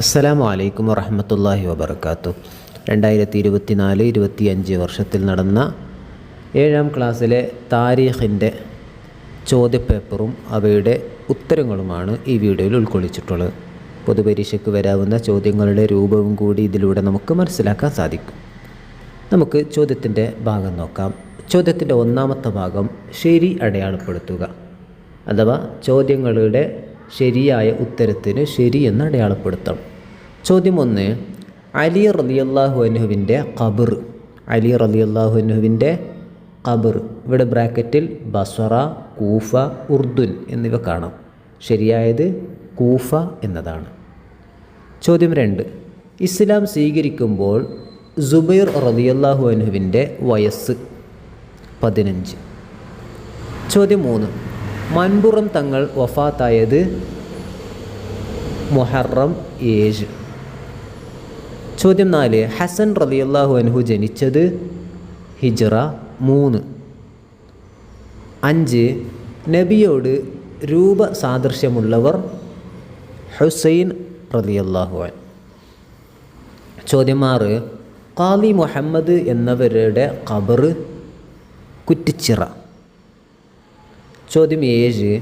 അസ്സലാമു അലൈക്കും വറഹമത്തല്ലാഹി വബർക്കാത്തു രണ്ടായിരത്തി ഇരുപത്തി നാല് ഇരുപത്തി അഞ്ച് വർഷത്തിൽ നടന്ന ഏഴാം ക്ലാസ്സിലെ താരീഖിന്റെ ചോദ്യപേപ്പറും അവയുടെ ഉത്തരങ്ങളുമാണ് ഈ വീഡിയോയിൽ ഉൾക്കൊള്ളിച്ചിട്ടുള്ളത്. പൊതുപരീക്ഷയ്ക്ക് വരാവുന്ന ചോദ്യങ്ങളുടെ രൂപവും കൂടി ഇതിലൂടെ നമുക്ക് മനസ്സിലാക്കാൻ സാധിക്കും. നമുക്ക് ചോദ്യത്തിന്റെ ഭാഗം നോക്കാം. ചോദ്യത്തിന്റെ ഒന്നാമത്തെ ഭാഗം ശരി അടയാളപ്പെടുത്തുക. അഥവാ ചോദ്യങ്ങളുടെ ശരിയായ ഉത്തരത്തിന് ശരി എന്ന് അടയാളപ്പെടുത്തണം. ചോദ്യം ഒന്ന് അലി റലിയല്ലാഹു അനുഹുവിന്റെ ഖബർ. അലി റലിയല്ലാഹു അനുഹുവിന്റെ ഖബർ. ഇവിടെ ബ്രാക്കറ്റിൽ ബസറ കൂഫ ഉർദുൻ എന്നിവ കാണാം. ശരിയായത് കൂഫ എന്നതാണ്. ചോദ്യം രണ്ട് ഇസ്ലാം സ്വീകരിക്കുമ്പോൾ സുബൈർ റലിയല്ലാഹു അനുഹുവിന്റെ വയസ്സ്. പതിനഞ്ച്. ചോദ്യം മൂന്ന് മൻപുറം തങ്ങൾ വഫാത്തായത് മൊഹറം ഏഴ്. ചോദ്യം നാല്. ഹസൻ റലിയല്ലാഹു അൻഹു ജനിച്ചത് ഹിജറ മൂന്ന്. അഞ്ച്. നബിയോട് രൂപ സാദൃശ്യമുള്ളവർ ഹുസൈൻ റലിയല്ലാഹു അൻ. ചോദ്യം ആറ്. കാലി മുഹമ്മദ് എന്നവരുടെ ഖബർ കുറ്റിച്ചിറ. ചോദ്യം ഏഴ്.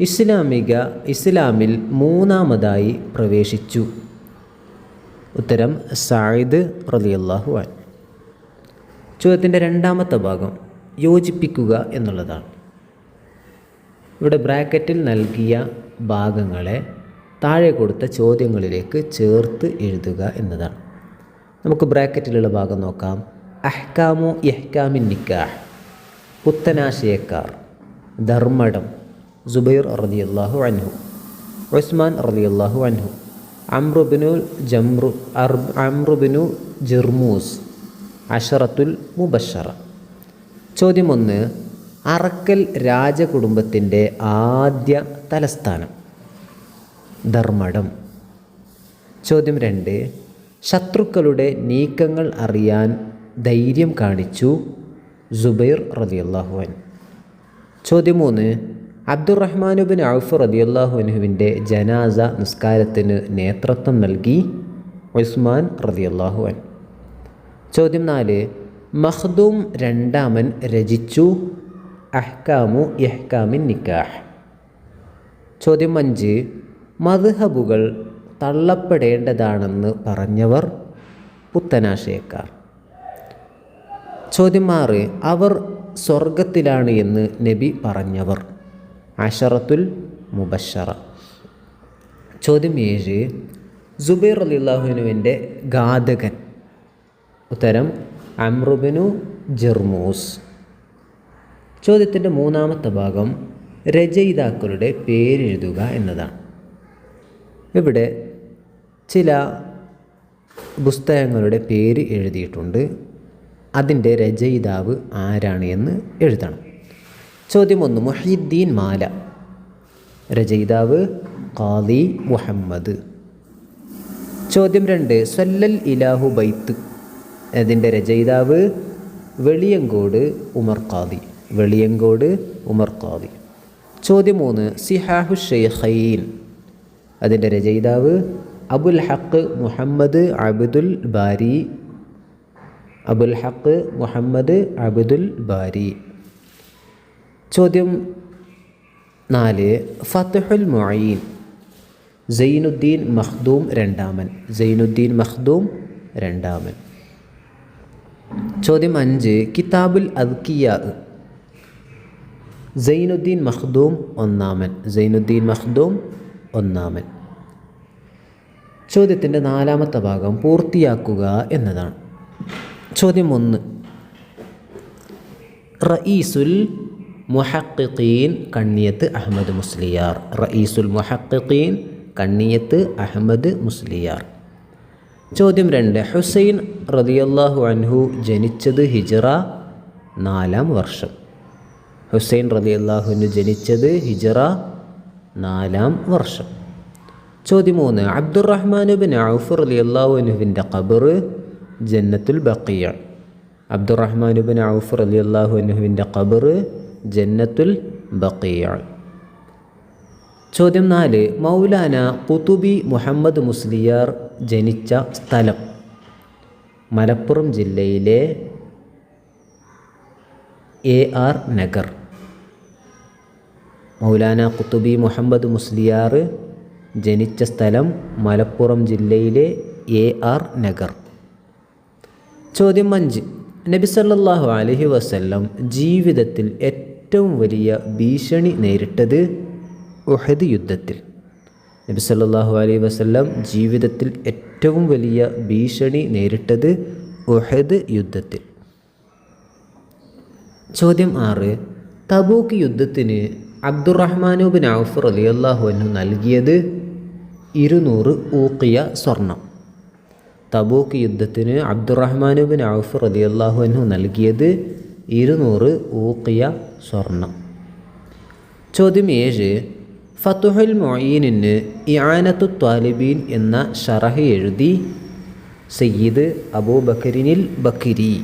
ഇസ്ലാമിക ഇസ്ലാമിൽ മൂന്നാമതായി പ്രവേശിച്ചു. ഉത്തരം സായിദ് റലിയല്ലാഹു അൻ ചോദ്യത്തിന്റെ രണ്ടാമത്തെ ഭാഗം യോജിപ്പിക്കുക എന്നുള്ളതാണ്. ഇവിടെ ബ്രാക്കറ്റിൽ നൽകിയ ഭാഗങ്ങളെ താഴെ കൊടുത്ത ചോദ്യങ്ങളിലേക്ക് ചേർത്ത് എഴുതുക എന്നതാണ്. നമുക്ക് ബ്രാക്കറ്റിലുള്ള ഭാഗം നോക്കാം. അഹ്കാമു യഹ്കാമിൻ നിക്കാഹ്. പുത്തനാശയക്കാർ. ധർമ്മടം. സുബൈർ റളിയല്ലാഹു അൻഹു. ഉസ്മാൻ റളിയല്ലാഹു അൻഹു. അമ്രുബിനു ജംറു അമ്രുബിനു ജിർമൂസ് അഷറത്തുൽ മുബഷറ. ചോദ്യം ഒന്ന് അറക്കൽ രാജകുടുംബത്തിന്റെ ആദ്യ തലസ്ഥാനം ധർമ്മടം. ചോദ്യം രണ്ട് ശത്രുക്കളുടെ നീക്കങ്ങൾ അറിയാൻ ധൈര്യം കാണിച്ചു സുബൈർ റളിയല്ലാഹു അൻഹു. ചോദ്യം മൂന്ന് അബ്ദുറഹ്മാനുബിൻ ഔഫ് റദിയല്ലാഹു അനുഹുവിന്റെ ജനാസ നിസ്കാരത്തിന് നേതൃത്വം നൽകി ഉസ്മാൻ റദിയല്ലാഹു അൻ ചോദ്യം നാല് മഹ്ദൂം രണ്ടാമൻ രചിച്ചു അഹ്കാമു യഹ്കാമിൻ നിക്കാഹ്. ചോദ്യം അഞ്ച് മദ്ഹബുകൾ തള്ളപ്പെടേണ്ടതാണെന്ന് പറഞ്ഞവർ പുത്തനാശയക്കാർ. ചോദ്യം ആറ് അവർ സ്വർഗത്തിലാണ് എന്ന് നബി പറഞ്ഞവർ. അഷറത്തുൽ മുബഷറ ചോദ്യം ഏഴ്. സുബൈർ അലിള്ളാഹുനുവിന്റെ ഘാതകൻ. ഉത്തരം അമ്രുബിനു ജർമൂസ്. ചോദ്യത്തിന്റെ മൂന്നാമത്തെ ഭാഗം രചയിതാക്കളുടെ പേരെഴുതുക എന്നതാണ്. ഇവിടെ ചില പുസ്തകങ്ങളുടെ പേര് എഴുതിയിട്ടുണ്ട്. അതിന്റെ രചയിതാവ് ആരാണ് എന്ന് എഴുതണം. ചോദ്യം ഒന്ന് മുഹീദ്ദീൻ മാല. രചയിതാവ് ഖാദി മുഹമ്മദ്. ചോദ്യം രണ്ട് സല്ലൽ ഇലാഹു ബൈത്ത്. അതിന്റെ രചയിതാവ് വെളിയങ്കോട് ഉമർ ഖാദി. വെളിയങ്കോട് ഉമർ ഖാദി. ചോദ്യം മൂന്ന് സിഹാഹു ഷെയ്ഖൈൻ. അതിന്റെ രചയിതാവ് അബുൽ ഹക്ക് മുഹമ്മദ് അബ്ദുൽ ബാരി. അബുൽ ഹക്ക് മുഹമ്മദ് അബ്ദുൽ ബാരി. ചോദ്യം നാല് ഫത്തുഹുൽ മൊയീൻ സൈനുദ്ദീൻ മഖ്ദൂം രണ്ടാമൻ സൈനുദ്ദീൻ മഖ്ദൂം രണ്ടാമൻ. ചോദ്യം അഞ്ച് കിതാബുൽ അദ്കിയ സൈനുദ്ദീൻ മഖ്ദൂം ഒന്നാമൻ സൈനുദ്ദീൻ മഖ്ദൂം ഒന്നാമൻ. ചോദ്യത്തിന്റെ നാലാമത്തെ ഭാഗം പൂർത്തിയാക്കുക എന്നതാണ്. ചോദ്യം ഒന്ന് റയീസുൽ മുഹക്കിൻ കണ്ണിയത്ത് അഹമ്മദ് മുസ്ലിയാർ. റയീസുൽ മുഹക്കിൻ കണ്ണിയത്ത് അഹമ്മദ് മുസ്ലിയാർ. ചോദ്യം രണ്ട്. ഹുസൈൻ റതിയല്ലാഹു അൻഹു ജനിച്ചത് ഹിജറ നാലാം വർഷം. ഹുസൈൻ റതിയല്ലാഹുനു ജനിച്ചത് ഹിജറ നാലാം വർഷം. ചോദ്യം മൂന്ന്. അബ്ദുറഹ്മാനുബിൻ ഔഫ് റലിയല്ലാഹു അനുവിന്റെ ഖബർ ജന്നത്തുൽ ബക്കിയ അബ്ദുറഹ്മാനുബിൻ ഔഫ് റലിയല്ലാഹു അനുവിന്റെ ഖബർ ജന്നത്തുൽ ബക്കിയ ചോദ്യം നാല് മൗലാന കുതുബി മുഹമ്മദ് മുസ്ലിയാർ ജനിച്ച സ്ഥലം മലപ്പുറം ജില്ലയിലെ എ ആർ നഗർ. മൗലാന കുത്തുബി മുഹമ്മദ് മുസ്ലിയാർ ജനിച്ച സ്ഥലം മലപ്പുറം ജില്ലയിലെ എ ആർ നഗർ. ചോദ്യം അഞ്ച് നബി സല്ലല്ലാഹു അലൈഹി വസല്ലം ജീവിതത്തിൽ ഏറ്റവും വലിയ ഭീഷണി നേരിട്ടത് ഉഹദ് യുദ്ധത്തിൽ. നബി സല്ലാഹു അലൈഹി വസല്ലം ജീവിതത്തിൽ ഏറ്റവും വലിയ ഭീഷണി നേരിട്ടത് ഉഹദ് യുദ്ധത്തിൽ. ചോദ്യം ആറ് തബൂക്ക് യുദ്ധത്തിന് അബ്ദുറഹ്മാനുബിൻ ഔഫ് റളിയല്ലാഹു അൻഹു നൽകിയത് ഇരുന്നൂറ് ഊക്കിയ സ്വർണം. തബൂക്ക് യുദ്ധത്തിന് അബ്ദുറഹ്മാനുബിൻ ഔഫ് റളിയല്ലാഹു അൻഹു നൽകിയത് ഇരുന്നൂറ് ഊക്കിയ സ്വർണം. ചോദ്യം ഏഴ്. ഫത്തുഹുൽ മൊയീനിന് ഇയാനത്തു ത്വാലിബീൻ എന്ന ഷറഹ് എഴുതി സയ്യിദ് അബൂബക്കരിനിൽ ബക്കിരി.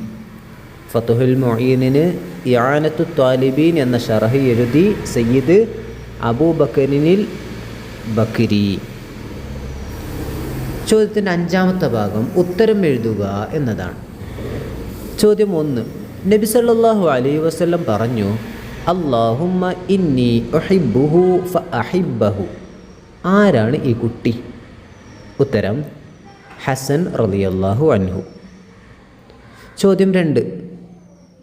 ഫത്തുഹുൽ മൊയീനിന് ഇയാനത്തു ത്വാലിബീൻ എന്ന ഷറഹ് എഴുതി സയ്യിദ് അബൂബക്കരിനിൽ ബക്കിരി. ചോദ്യത്തിന്റെ അഞ്ചാമത്തെ ഭാഗം ഉത്തരം എഴുതുക എന്നതാണ്. ചോദ്യം ഒന്ന്. നബി സല്ലാഹു അലൈ വസ്ലം പറഞ്ഞു അള്ളാഹുമ്മ ഇന്നി ഒഹിബുഹു ഫ ആരാണ് ഈ കുട്ടി? ഉത്തരം ഹസൻ റളിയല്ലാഹു അൻഹു. ചോദ്യം രണ്ട്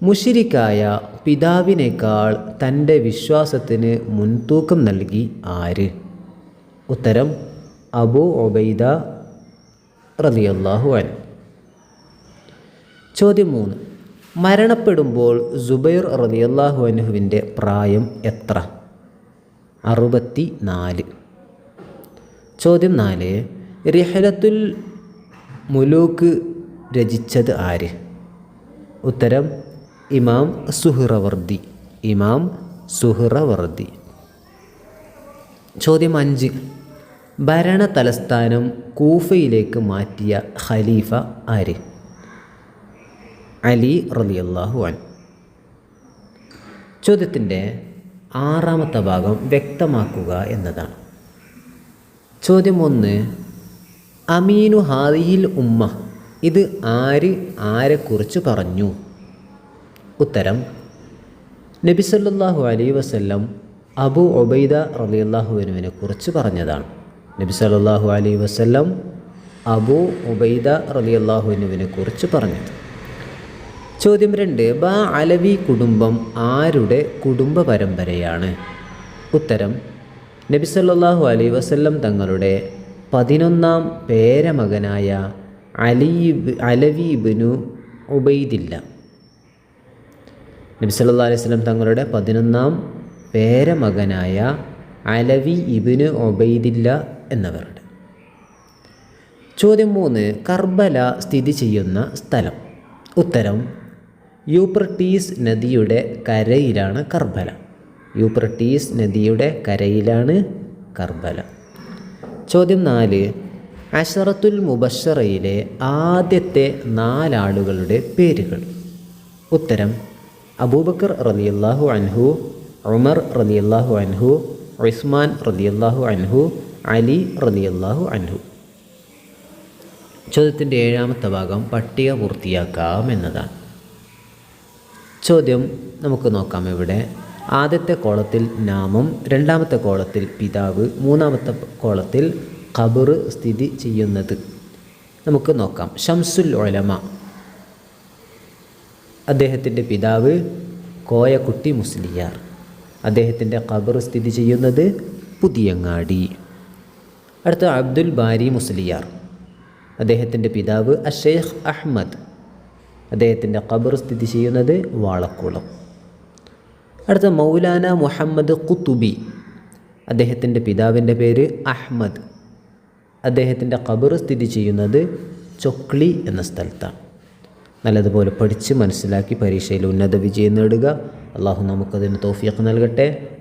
മുഷിരിക്കായ പിതാവിനേക്കാൾ തന്റെ വിശ്വാസത്തിന് മുൻതൂക്കം നൽകി ആര്? ഉത്തരം അബു ഒബൈദ റളിയല്ലാഹു അൻ ചോദ്യം മൂന്ന് മരണപ്പെടുമ്പോൾ സുബൈർ റളിയല്ലാഹു അൻഹുവിന്റെ പ്രായം എത്ര? അറുപത്തി നാല് ചോദ്യം നാല് റിഹലത്തുൽ മുലൂക്ക് രചിച്ചത് ആര്? ഉത്തരം ഇമാം സുഹ്റവർദി. ഇമാം സുഹ്റവർദി. ചോദ്യം അഞ്ച് ഭരണ തലസ്ഥാനം കൂഫയിലേക്ക് മാറ്റിയ ഖലീഫ ആര്? അലി റളിയല്ലാഹു അൻ ചോദ്യത്തിന്റെ ആറാമത്തെ ഭാഗം വ്യക്തമാക്കുക എന്നതാണ്. ചോദ്യം ഒന്ന് അമീനു ഹാദിയിൽ ഉമ്മ ഇത് ആര് ആരെക്കുറിച്ച് പറഞ്ഞു? ഉത്തരം നബി സല്ലല്ലാഹു അലൈഹി വസല്ലം അബു ഒബൈദ റളിയല്ലാഹുവിനുവിനെ കുറിച്ച് പറഞ്ഞതാണ്. നബി സല്ലാഹു അലൈഹി വസ്ല്ലം അബു ഉബൈദ റളിയല്ലാഹുവിനുവിനെ കുറിച്ച് പറഞ്ഞത്. ചോദ്യം രണ്ട് ബാ അലവി കുടുംബം ആരുടെ കുടുംബ പരമ്പരയാണ്? ഉത്തരം നബി സല്ലല്ലാഹു അലൈഹി വസല്ലം തങ്ങളുടെ പതിനൊന്നാം പേരമകനായ അലീബ് അലവീബിനു ഉബൈദില്ല. നബി സല്ലല്ലാഹു അലൈഹി വസല്ലം തങ്ങളുടെ പതിനൊന്നാം പേരമകനായ അലവി ഇബിന് ഒബൈദില്ല എന്നവരുടെ. ചോദ്യം മൂന്ന് കർബല സ്ഥിതി ചെയ്യുന്ന സ്ഥലം. ഉത്തരം യൂപ്രട്ടീസ് നദിയുടെ കരയിലാണ് കർബല. യൂപ്രട്ടീസ് നദിയുടെ കരയിലാണ് കർബല. ചോദ്യം നാല്. അഷറത്തുൽ മുബഷറയിലെ ആദ്യത്തെ നാലാളുകളുടെ പേരുകൾ. ഉത്തരം അബൂബക്കർ റളിയല്ലാഹു അൻഹു ഉമർ റളിയല്ലാഹു അൻഹു ഉസ്മാൻ റളിയല്ലാഹു അൻഹു അലി റളിയല്ലാഹു അൻഹു. ചോദ്യത്തിന്റെ ഏഴാമത്തെ ഭാഗം പട്ടിക പൂർത്തിയാക്കാം എന്നതാണ്. ചോദ്യം നമുക്ക് നോക്കാം ഇവിടെ. ആദ്യത്തെ കോളത്തിൽ നാമം രണ്ടാമത്തെ കോളത്തിൽ പിതാവ് മൂന്നാമത്തെ കോളത്തിൽ ഖബർ സ്ഥിതി ചെയ്യുന്നത് നമുക്ക് നോക്കാം. ഷംസുൽ ഒലമ അദ്ദേഹത്തിന്റെ പിതാവ് കോയക്കുട്ടി മുസ്ലിയാർ. അദ്ദേഹത്തിന്റെ ഖബർ സ്ഥിതി ചെയ്യുന്നത് പുതിയങ്ങാടി. അടുത്ത അബ്ദുൽ ബാരി മുസ്ലിയാർ. അദ്ദേഹത്തിന്റെ പിതാവ് അഷേഖ് അഹ്മദ്. അദ്ദേഹത്തിന്റെ ഖബർ സ്ഥിതി ചെയ്യുന്നത് വാളക്കുളം. അടുത്ത മൗലാന മുഹമ്മദ് കുത്തുബി അദ്ദേഹത്തിന്റെ പിതാവിന്റെ പേര് അഹ്മദ്. അദ്ദേഹത്തിന്റെ ഖബർ സ്ഥിതി ചെയ്യുന്നത് ചൊക്ലി എന്ന സ്ഥലത്താണ്. നല്ലതുപോലെ പഠിച്ച് മനസ്സിലാക്കി പരീക്ഷയിൽ ഉന്നത വിജയം നേടുക. അള്ളാഹു നമുക്കതിന് തോഫിയൊക്കെ നൽകട്ടെ.